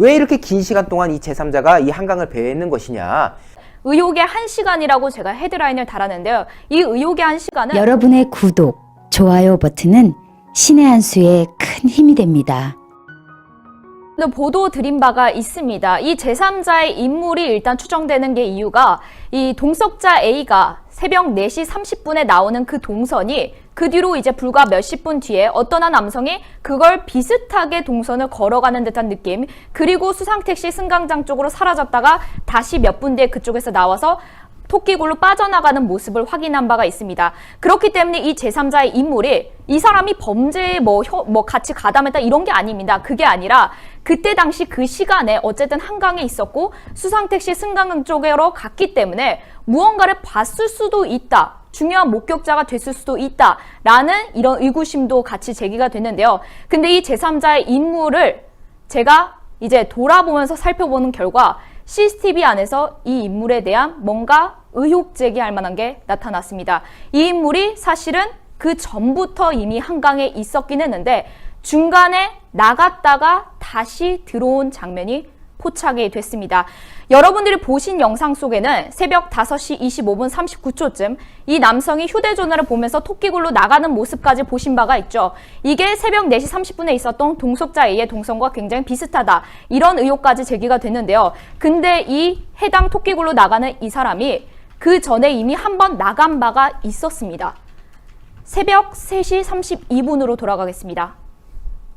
왜 이렇게 긴 시간 동안 이 제3자가 이 한강을 배회했는 것이냐. 의혹의 한 시간이라고 제가 헤드라인을 달았는데요. 이 의혹의 한 시간은 여러분의 구독, 좋아요 버튼은 신의 한 수의 큰 힘이 됩니다. 보도 드린 바가 있습니다. 이 제3자의 인물이 일단 추정되는 게 이유가 이 동석자 A가 새벽 4시 30분에 나오는 그 동선이 그 뒤로 이제 불과 몇십 분 뒤에 어떤 한 남성이 그걸 비슷하게 동선을 걸어가는 듯한 느낌 그리고 수상택시 승강장 쪽으로 사라졌다가 다시 몇 분 뒤에 그쪽에서 나와서 토끼굴로 빠져나가는 모습을 확인한 바가 있습니다. 그렇기 때문에 이 제3자의 인물이 이 사람이 범죄에 뭐, 혀- 뭐 같이 가담했다 이런 게 아닙니다. 그게 아니라 그때 당시 그 시간에 어쨌든 한강에 있었고 수상택시 승강장 쪽으로 갔기 때문에 무언가를 봤을 수도 있다. 중요한 목격자가 됐을 수도 있다라는 이런 의구심도 같이 제기가 됐는데요. 근데 이 제3자의 인물을 제가 이제 돌아보면서 살펴보는 결과 CCTV 안에서 이 인물에 대한 뭔가 의혹 제기할 만한 게 나타났습니다. 이 인물이 사실은 그 전부터 이미 한강에 있었긴 했는데 중간에 나갔다가 다시 들어온 장면이 포착이 됐습니다. 여러분들이 보신 영상 속에는 새벽 5시 25분 39초쯤 이 남성이 휴대전화를 보면서 토끼굴로 나가는 모습까지 보신 바가 있죠. 이게 새벽 4시 30분에 있었던 동석자 A의 동선과 굉장히 비슷하다. 이런 의혹까지 제기가 됐는데요. 근데 이 해당 토끼굴로 나가는 이 사람이 그 전에 이미 한 번 나간 바가 있었습니다. 새벽 3시 32분으로 돌아가겠습니다.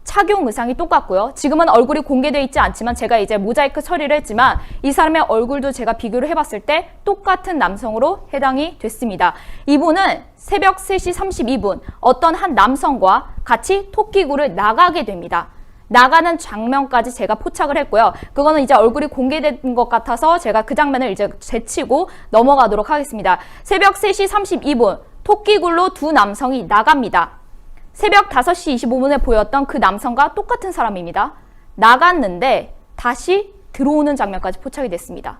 착용 의상이 똑같고요. 지금은 얼굴이 공개되어 있지 않지만 제가 이제 모자이크 처리를 했지만 이 사람의 얼굴도 제가 비교를 해봤을 때 똑같은 남성으로 해당이 됐습니다. 이분은 새벽 3시 32분 어떤 한 남성과 같이 토끼굴을 나가게 됩니다. 나가는 장면까지 제가 포착을 했고요. 그거는 이제 얼굴이 공개된 것 같아서 제가 그 장면을 이제 제치고 넘어가도록 하겠습니다. 새벽 3시 32분 토끼굴로 두 남성이 나갑니다. 새벽 5시 25분에 보였던 그 남성과 똑같은 사람입니다. 나갔는데 다시 들어오는 장면까지 포착이 됐습니다.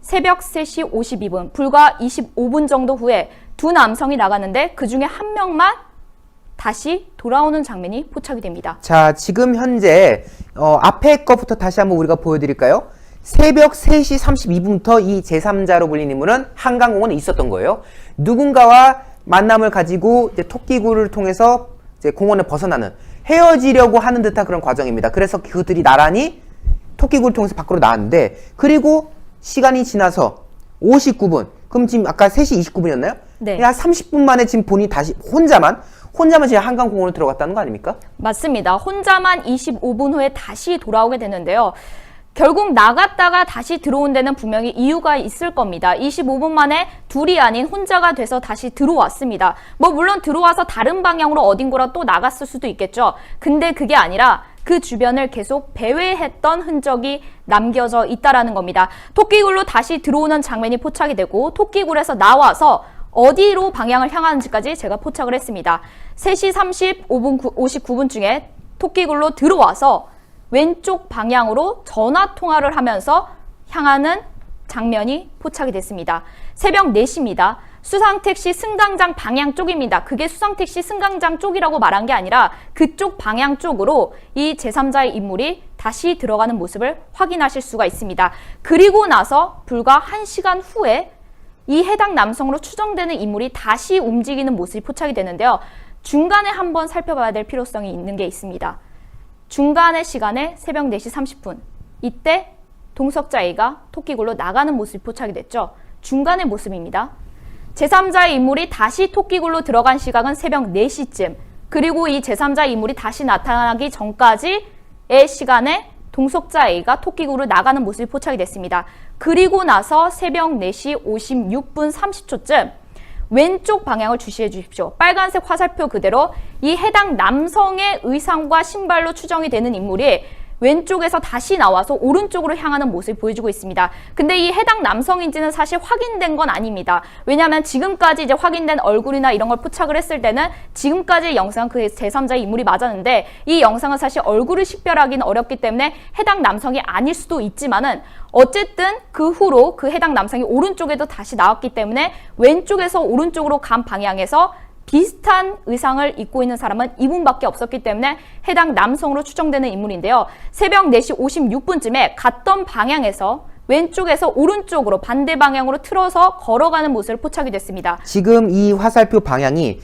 새벽 3시 52분, 불과 25분 정도 후에 두 남성이 나갔는데 그 중에 한 명만 다시 돌아오는 장면이 포착이 됩니다. 자, 지금 현재 어, 앞에 것부터 다시 한번 우리가 보여드릴까요? 새벽 3시 32분부터 이 제3자로 불린 인물은 한강공원에 있었던 거예요. 누군가와 만남을 가지고 이제 토끼굴을 통해서 이제 공원을 벗어나는 헤어지려고 하는 듯한 그런 과정입니다. 그래서 그들이 나란히 토끼굴을 통해서 밖으로 나왔는데 그리고 시간이 지나서 59분 그럼 지금 아까 3시 29분이었나요? 네. 한 30분 만에 지금 본인이 다시 혼자만 혼자만 지금 한강공원으로 들어갔다는 거 아닙니까? 맞습니다. 혼자만 25분 후에 다시 돌아오게 되는데요. 결국 나갔다가 다시 들어온 데는 분명히 이유가 있을 겁니다. 25분 만에 둘이 아닌 혼자가 돼서 다시 들어왔습니다. 뭐 물론 들어와서 다른 방향으로 어딘가로 또 나갔을 수도 있겠죠. 근데 그게 아니라 그 주변을 계속 배회했던 흔적이 남겨져 있다라는 겁니다. 토끼굴로 다시 들어오는 장면이 포착이 되고 토끼굴에서 나와서 어디로 방향을 향하는지까지 제가 포착을 했습니다. 3시 35분 59분 중에 토끼굴로 들어와서 왼쪽 방향으로 전화 통화를 하면서 향하는 장면이 포착이 됐습니다. 새벽 4시입니다. 수상택시 승강장 방향 쪽입니다. 그게 수상택시 승강장 쪽이라고 말한 게 아니라 그쪽 방향 쪽으로 이 제3자의 인물이 다시 들어가는 모습을 확인하실 수가 있습니다. 그리고 나서 불과 1시간 후에 이 해당 남성으로 추정되는 인물이 다시 움직이는 모습이 포착이 되는데요. 중간에 한번 살펴봐야 될 필요성이 있는 게 있습니다. 중간의 시간에 새벽 4시 30분. 이때 동석자 A가 토끼굴로 나가는 모습이 포착이 됐죠. 중간의 모습입니다. 제3자의 인물이 다시 토끼굴로 들어간 시각은 새벽 4시쯤. 그리고 이 제3자 인물이 다시 나타나기 전까지의 시간에 동석자 A가 토끼굴로 나가는 모습이 포착이 됐습니다. 그리고 나서 새벽 4시 56분 30초쯤 왼쪽 방향을 주시해 주십시오. 빨간색 화살표 그대로 이 해당 남성의 의상과 신발로 추정이 되는 인물이 왼쪽에서 다시 나와서 오른쪽으로 향하는 모습을 보여주고 있습니다. 근데 이 해당 남성인지는 사실 확인된 건 아닙니다. 왜냐하면 지금까지 이제 확인된 얼굴이나 이런 걸 포착을 했을 때는 지금까지의 영상은 그 제3자의 인물이 맞았는데 이 영상은 사실 얼굴을 식별하기는 어렵기 때문에 해당 남성이 아닐 수도 있지만은 어쨌든 그 후로 그 해당 남성이 오른쪽에도 다시 나왔기 때문에 왼쪽에서 오른쪽으로 간 방향에서 비슷한 의상을 입고 있는 사람은 이분밖에 없었기 때문에 해당 남성으로 추정되는 인물인데요. 새벽 4시 56분쯤에 갔던 방향에서 왼쪽에서 오른쪽으로 반대 방향으로 틀어서 걸어가는 모습을 포착이 됐습니다. 지금 이 화살표 방향이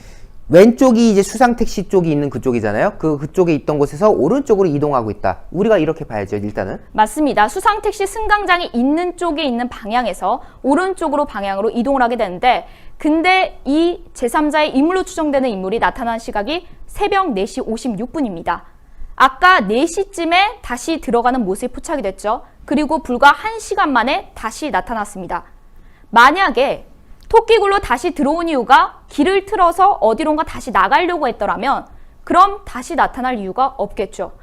왼쪽이 이제 수상 택시 쪽이 있는 그쪽이잖아요. 그 그쪽에 있던 곳에서 오른쪽으로 이동하고 있다. 우리가 이렇게 봐야죠. 일단은. 맞습니다. 수상 택시 승강장이 있는 쪽에 있는 방향에서 오른쪽으로 방향으로 이동을 하게 되는데 근데 이 제3자의 인물로 추정되는 인물이 나타난 시각이 새벽 4시 56분입니다. 아까 4시쯤에 다시 들어가는 모습이 포착이 됐죠. 그리고 불과 1시간 만에 다시 나타났습니다. 만약에 토끼굴로 다시 들어온 이유가 길을 틀어서 어디론가 다시 나가려고 했더라면 그럼 다시 나타날 이유가 없겠죠.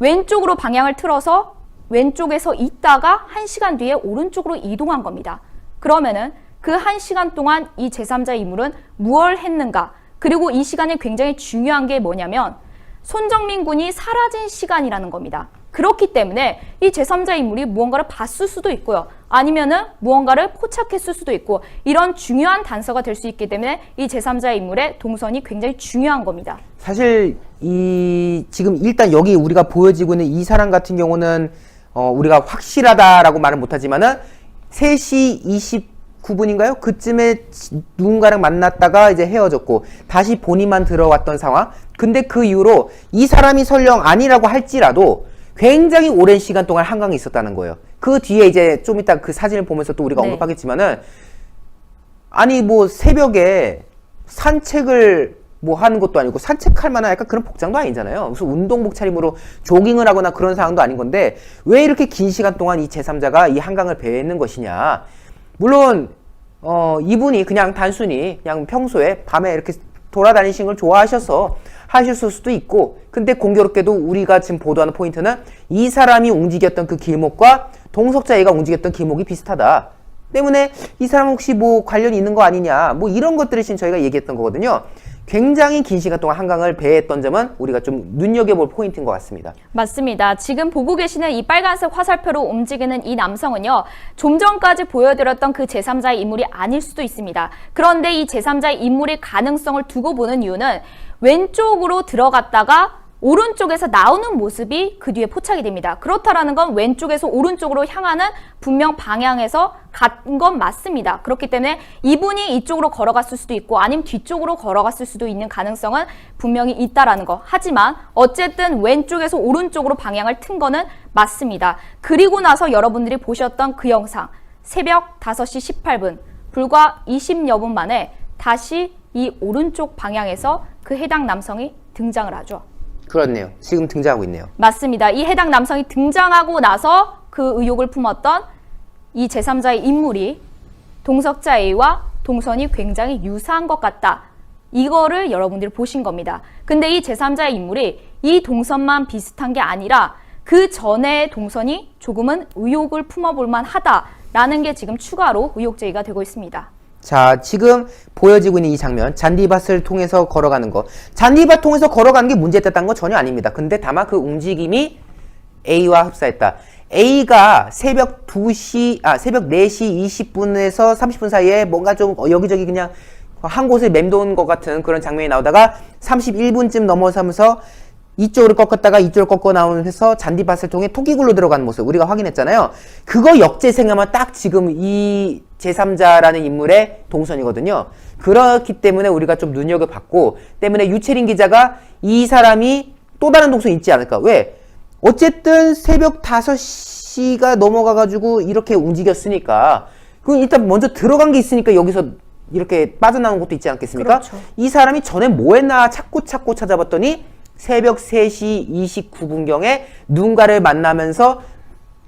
왼쪽으로 방향을 틀어서 왼쪽에서 있다가 1시간 뒤에 오른쪽으로 이동한 겁니다. 그러면은 그 1시간 동안 이 제3자 인물은 무엇을 했는가? 그리고 이 시간이 굉장히 중요한 게 뭐냐면 손정민 군이 사라진 시간이라는 겁니다. 그렇기 때문에 이 제3자 인물이 무언가를 봤을 수도 있고요. 아니면은 무언가를 포착했을 수도 있고 이런 중요한 단서가 될 수 있기 때문에 이 제3자 인물의 동선이 굉장히 중요한 겁니다. 사실 이 지금 일단 여기 우리가 보여지고 있는 이 사람 같은 경우는 어 우리가 확실하다라고 말은 못하지만은 3시 29분인가요? 그쯤에 지- 누군가랑 만났다가 이제 헤어졌고 다시 본인만 들어왔던 상황. 근데 그 이후로 이 사람이 설령 아니라고 할지라도 굉장히 오랜 시간 동안 한강에 있었다는 거예요. 그 뒤에 이제 좀 이따 그 사진을 보면서 또 우리가 네. 언급하겠지만은 아니 뭐 새벽에 산책을 뭐 하는 것도 아니고 산책할 만한 약간 그런 복장도 아니잖아요. 무슨 운동복 차림으로 조깅을 하거나 그런 상황도 아닌 건데 왜 이렇게 긴 시간 동안 이 제3자가 이 한강을 배회했는 것이냐. 물론 어 이분이 그냥 단순히 그냥 평소에 밤에 이렇게 돌아다니시는 걸 좋아하셔서 하셨을 수도 있고 근데 공교롭게도 우리가 지금 보도하는 포인트는 이 사람이 움직였던 그 길목과 동석자 A가 움직였던 길목이 비슷하다. 때문에 이 사람 혹시 뭐 관련이 있는 거 아니냐 뭐 이런 것들을 지금 저희가 얘기했던 거거든요. 굉장히 긴 시간 동안 한강을 배했던 점은 우리가 좀 눈여겨볼 포인트인 것 같습니다. 맞습니다. 지금 보고 계시는 이 빨간색 화살표로 움직이는 이 남성은요, 좀 전까지 보여드렸던 그 제3자의 인물이 아닐 수도 있습니다. 그런데 이 제3자의 인물의 가능성을 두고 보는 이유는 왼쪽으로 들어갔다가 오른쪽에서 나오는 모습이 그 뒤에 포착이 됩니다. 그렇다라는 건 왼쪽에서 오른쪽으로 향하는 분명 방향에서 간 건 맞습니다. 그렇기 때문에 이분이 이쪽으로 걸어갔을 수도 있고 아니면 뒤쪽으로 걸어갔을 수도 있는 가능성은 분명히 있다라는 거. 하지만 어쨌든 왼쪽에서 오른쪽으로 방향을 튼 거는 맞습니다. 그리고 나서 여러분들이 보셨던 그 영상 새벽 5시 18분 불과 20여 분 만에 다시 이 오른쪽 방향에서 그 해당 남성이 등장을 하죠. 그렇네요. 지금 등장하고 있네요. 맞습니다. 이 해당 남성이 등장하고 나서 그 의혹을 품었던 이 제3자의 인물이 동석자 A와 동선이 굉장히 유사한 것 같다. 이거를 여러분들이 보신 겁니다. 근데 이 제3자의 인물이 이 동선만 비슷한 게 아니라 그 전에 동선이 조금은 의혹을 품어볼 만하다라는 게 지금 추가로 의혹 제기가 되고 있습니다. 자, 지금 보여지고 있는 이 장면, 잔디밭을 통해서 걸어가는 거. 잔디밭 통해서 걸어가는 게 문제됐다는 건 전혀 아닙니다. 근데 다만 그 움직임이 A와 흡사했다. A가 새벽 2시, 아, 새벽 4시 20분에서 30분 사이에 뭔가 좀 여기저기 그냥 한 곳에 맴도는 것 같은 그런 장면이 나오다가 31분쯤 넘어서면서 이쪽으로 꺾었다가 이쪽으로 꺾어 나오면서 잔디밭을 통해 토끼굴로 들어가는 모습 우리가 확인했잖아요. 그거 역재생하면 딱 지금 이 제3자라는 인물의 동선이거든요. 그렇기 때문에 우리가 좀 눈여겨봤고 때문에 유채린 기자가 이 사람이 또 다른 동선이 있지 않을까. 왜? 어쨌든 새벽 5시가 넘어가가지고 이렇게 움직였으니까 그 일단 먼저 들어간 게 있으니까 여기서 이렇게 빠져나온 것도 있지 않겠습니까? 그렇죠. 이 사람이 전에 뭐 했나 찾고 찾고 찾아봤더니 새벽 3시 29분경에 누군가를 만나면서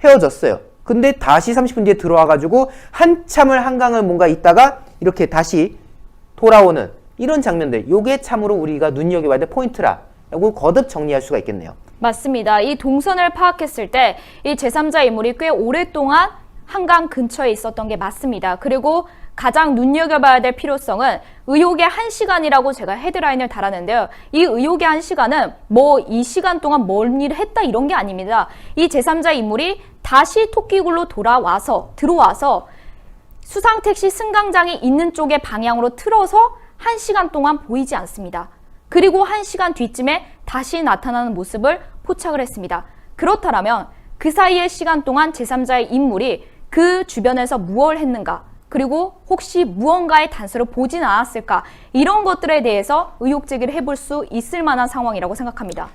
헤어졌어요. 근데 다시 30분 뒤에 들어와가지고 한참을 한강을 뭔가 있다가 이렇게 다시 돌아오는 이런 장면들. 요게 참으로 우리가 눈여겨봐야 될 포인트라고 거듭 정리할 수가 있겠네요. 맞습니다. 이 동선을 파악했을 때 이 제3자 인물이 꽤 오랫동안 한강 근처에 있었던 게 맞습니다. 그리고 가장 눈여겨봐야 될 필요성은 의혹의 한 시간이라고 제가 헤드라인을 달았는데요. 이 의혹의 한 시간은 뭐 이 시간 동안 뭔 일을 했다 이런 게 아닙니다. 이 제3자 인물이 다시 토끼굴로 돌아와서 들어와서 수상택시 승강장이 있는 쪽의 방향으로 틀어서 한 시간 동안 보이지 않습니다. 그리고 한 시간 뒤쯤에 다시 나타나는 모습을 포착을 했습니다. 그렇다면 그 사이의 시간 동안 제3자의 인물이 그 주변에서 무엇을 했는가? 그리고 혹시 무언가의 단서를 보진 않았을까? 이런 것들에 대해서 의혹 제기를 해볼 수 있을 만한 상황이라고 생각합니다.